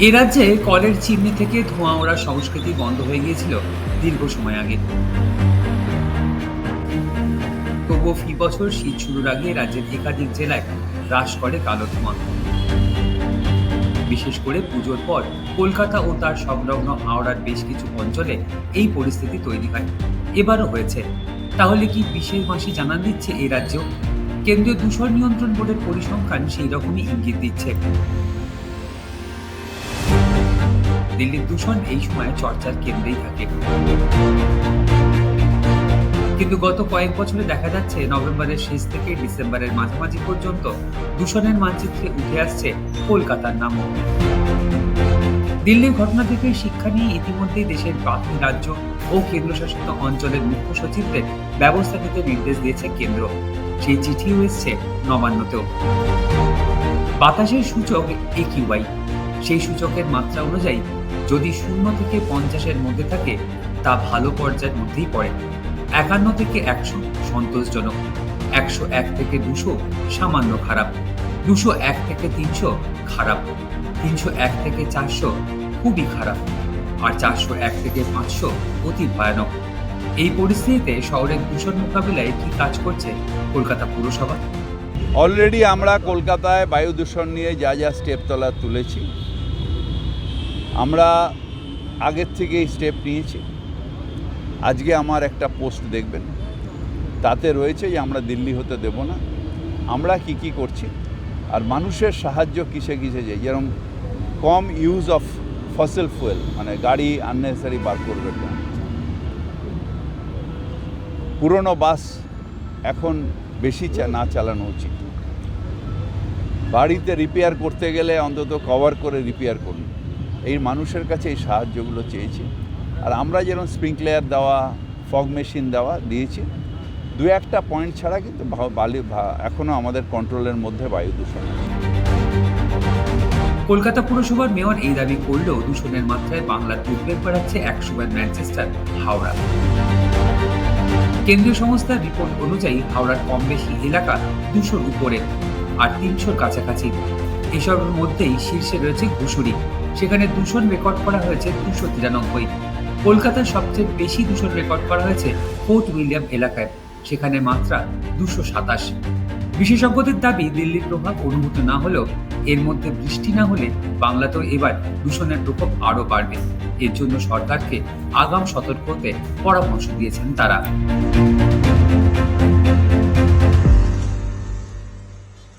এ রাজ্যে কলের চিমনি থেকে ধোঁয়া ওড়া সংস্কৃতি বন্ধ হয়ে গিয়েছিল দীর্ঘ সময় আগে। তবুও ফি বছর শীত শুরুর আগে রাজ্যের একাধিক জেলায় হ্রাস করে কালো ধোঁয়া। বিশেষ করে পুজোর পর কলকাতা ও তার সংলগ্ন হাওড়ার বেশ কিছু অঞ্চলে এই পরিস্থিতি তৈরি হয়। এবারও হয়েছে। তাহলে কি বিশেষ মাসে জানান দিচ্ছে এই রাজ্য কেন্দ্রীয় দূষণ নিয়ন্ত্রণ বোর্ডের পরিসংখ্যান সেই রকমই ইঙ্গিত দিচ্ছে। দিল্লির দূষণ এই সময় চর্চার কেন্দ্রেই থাকে। কিন্তু গত কয়েক বছরে দেখা যাচ্ছে, নভেম্বরের শেষ থেকে ডিসেম্বরের মাঝামাঝি পর্যন্ত দূষণের মানচিত্রে উঠে আসছে কলকাতার নামও। দিল্লির ঘটনা থেকে শিক্ষা নিয়ে ইতিমধ্যেই দেশের বাকি রাজ্য ও কেন্দ্রশাসিত অঞ্চলের মুখ্য সচিবদের ব্যবস্থা নিতে নির্দেশ দিয়েছে কেন্দ্র। সেই চিঠিও এসছে নবান্নতেও। বাতাসের সূচক একিউআই সেই সূচকের মাত্রা অনুযায়ী যদি শূন্য থেকে পঞ্চাশের মধ্যে থাকে, তা ভালো পর্যায়ের মধ্যেই পড়ে। একান্ন থেকে একশো সন্তোষজনক। একশো এক থেকে দুশো সামান্য খারাপ। দুশো এক থেকে তিনশো খারাপ। তিনশো এক থেকে চারশো খুবই খারাপ। আর চারশো এক থেকে পাঁচশো অতি ভয়ানক। এই পরিস্থিতিতে শহরের দূষণ মোকাবিলায় কি কাজ করছে কলকাতা পুরসভা? অলরেডি আমরা কলকাতায় বায়ু দূষণ নিয়ে যা যা স্টেপ তোলা তুলেছি আমরা আগের থেকেই স্টেপ নিয়েছি। আজকে আমার একটা পোস্ট দেখবেন। তাতে রয়েছে যে আমরা দিল্লি হতে দেব না। আমরা কি কি করছি? আর মানুষের সাহায্য কিসে কিসে যাই যেরকম কম ইউজ অফ ফসল ফুয়েল মানে গাড়ি আননেসারি বার করবে পুরনো বাস এখন বেশি না চালানো উচিত। বাড়িতে রিপেয়ার করতে গেলে অন্তত কভার করে রিপেয়ার করুন। এই মানুষের কাছে এই সাহায্যগুলো চেয়েছি। আর আমরা যেরকম স্প্রিংকলার দেওয়া, ফগ মেশিন দেওয়া দিয়েছি, দু একটা পয়েন্ট ছাড়া কিন্তু বালি এখনও আমাদের কন্ট্রোলের মধ্যে বায়ু দূষণ। কলকাতা পুরসভার মেয়র এই দাবি করলেও দূষণের মাত্রায় বাংলার উদ্বেগ বাড়াচ্ছে একসময় ম্যানচেস্টার, হাওড়া। কেন্দ্রীয় সংস্থার রিপোর্ট অনুযায়ী হাওড়ার কম বেশি এলাকা দুশোর উপরে আর তিনশোর কাছাকাছি। এসবের মধ্যেই শীর্ষে রয়েছে ঘুষুরি। সেখানে দূষণ রেকর্ড করা হয়েছে দুশো তিরানব্বই। কলকাতার সবচেয়ে বেশি দূষণ রেকর্ড করা হয়েছে ফোর্ট উইলিয়াম এলাকায়, সেখানে মাত্রা দুশো সাতাশ। বিশেষজ্ঞদের দাবি, দিল্লির প্রভাব অনুভূত না হলেও এর মধ্যে বৃষ্টি না হলে বাংলাতেও এবার দূষণের প্রকোপ আরও বাড়বে। এর জন্য সরকারকে আগাম সতর্ক হতে পরামর্শ দিয়েছেন তারা।